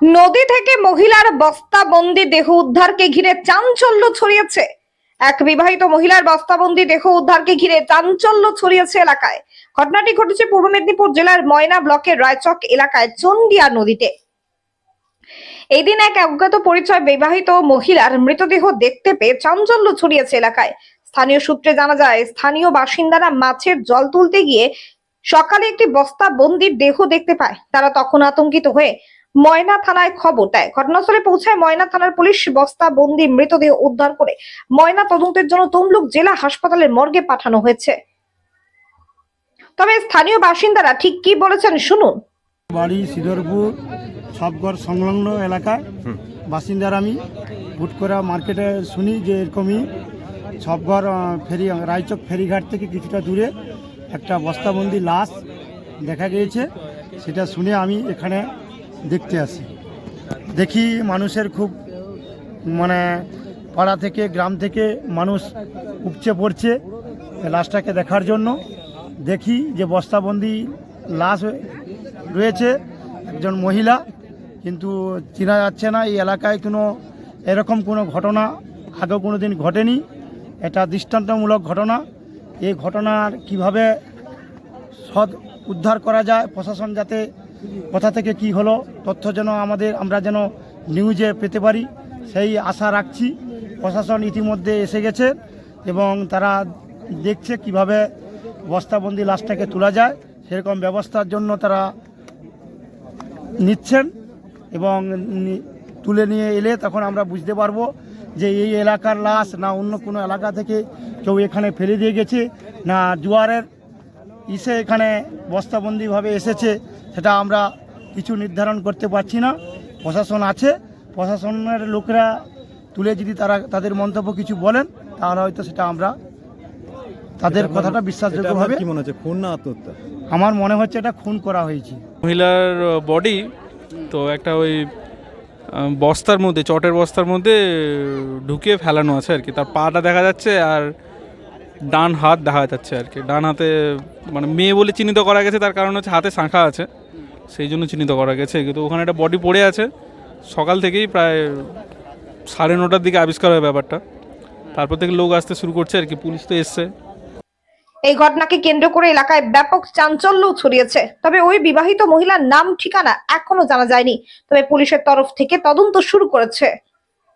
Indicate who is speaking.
Speaker 1: নদী থেকে মহিলার বস্তাবন্দি দেহ উদ্ধারকে ঘিরে চাঞ্চল্য ছড়িয়েছে। এক বিবাহিত মহিলার বস্তাবন্দি দেহ উদ্ধারকে ঘিরে চাঞ্চল্য ছড়িয়েছে এলাকায়। ঘটনাটি ঘটেছে পূর্ব মেদিনীপুর জেলার ময়না ব্লকের রায়চক এলাকায় চন্ডিয়া নদীতে। এই দিন এক অজ্ঞাত পরিচয় বিবাহিত মহিলার মৃতদেহ দেখতে পেয়ে চাঞ্চল্য ছড়িয়েছে এলাকায়। স্থানীয় সূত্রে জানা যায়, স্থানীয় বাসিন্দারা মাছের জল তুলতে গিয়ে সকালে একটি বস্তা বন্দির দেহ দেখতে পায়। তারা তখন আতঙ্কিত হয়ে ময়না থানায় খবর দেয়। ঘটনাস্থলে পৌঁছায় ময়না থানার পুলিশ বস্তা বন্দি মৃতদেহ উদ্ধার করে ময়না তদন্তের জন্য তমলুক জেলা হাসপাতালের মর্গে পাঠানো হয়েছে। তবে স্থানীয় বাসিন্দারা ঠিক কি বলেছেন শুনুন।
Speaker 2: বাড়ি সিদরপুর সাবগড় সংলগ্ন এলাকায়। বাসিন্দার আমি হুট করে মার্কেটে শুনি যে এরকমই সবগড় ফেরি রায়চক ফেরিঘাট থেকে কিছুটা দূরে একটা বস্তাবন্দি লাশ দেখা গিয়েছে। সেটা শুনে আমি এখানে দেখতে আসি। দেখি মানুষের খুব মানে পাড়া থেকে, গ্রাম থেকে মানুষ উপচে পড়ছে লাশটাকে দেখার জন্য। দেখি যে বস্তাবন্দি লাশ রয়েছে একজন মহিলা, কিন্তু চেনা যাচ্ছে না। এই এলাকায় কোনো, এরকম কোনো ঘটনা আগেও কোনো দিন ঘটেনি। এটা দৃষ্টান্তমূলক ঘটনা। এই ঘটনার কীভাবে সদ উদ্ধার করা যায়, প্রশাসন যাতে কোথা থেকে কি হলো, তথ্য যেন আমাদের, আমরা যেন নিউজে পেতে পারি, সেই আশা রাখছি। প্রশাসন ইতিমধ্যে এসে গেছে এবং তারা দেখছে কীভাবে বস্তাবন্দি লাশটাকে তোলা যায়, সেরকম ব্যবস্থার জন্য তারা নিচ্ছেন এবং তুলে নিয়ে এলে তখন আমরা বুঝতে পারব যে এই এলাকার লাশ না অন্য কোনো এলাকা থেকে কেউ এখানে ফেলে দিয়ে গেছে, না জোয়ারের ইসে এখানে বস্তাবন্দিভাবে এসেছে সেটা আমরা কিছু নির্ধারণ করতে পারছি না। প্রশাসন আছে প্রশাসনের লোকেরা তুলে যদি তারা তাদের মন্তব্য কিছু বলেন তাহলে হয়তো সেটা আমরা তাদের কথাটা বিশ্বাসযোগ্যভাবে
Speaker 3: কি মনে হচ্ছে? খুন না আত্মহত্যা?
Speaker 2: আমার মনে হচ্ছে এটা খুন করা হয়েছে।
Speaker 4: মহিলার বডি তো একটা ওই বস্তার মধ্যে চটের বস্তার মধ্যে ঢুকিয়ে ফেলানো আছে আর কি। তার পাটা দেখা যাচ্ছে আর ডান হাত দেখা যাচ্ছে আর কি। ডান হাতে মানে মেয়ে বলে চিহ্নিত করা গেছে, তার কারণ হচ্ছে হাতে শাঁখা আছে। সেই জন্য চিহ্নিত করা গেছে। কিন্তু ওখানে একটা বডি পড়ে আছে। সকাল থেকেই প্রায় সাড়ে নটার দিকে আবিষ্কার হয় ব্যাপারটা। তারপর থেকে লোক আসতে শুরু করছে আর কি, পুলিশ তো এসছে।
Speaker 1: এই ঘটনাকে কেন্দ্র করে এলাকায় ব্যাপক চাঞ্চল্য ছড়িয়েছে। তবে ওই বিবাহিত মহিলার নাম, ঠিকানা এখনও জানা যায়নি। তবে পুলিশের তরফ থেকে তদন্ত শুরু করেছে।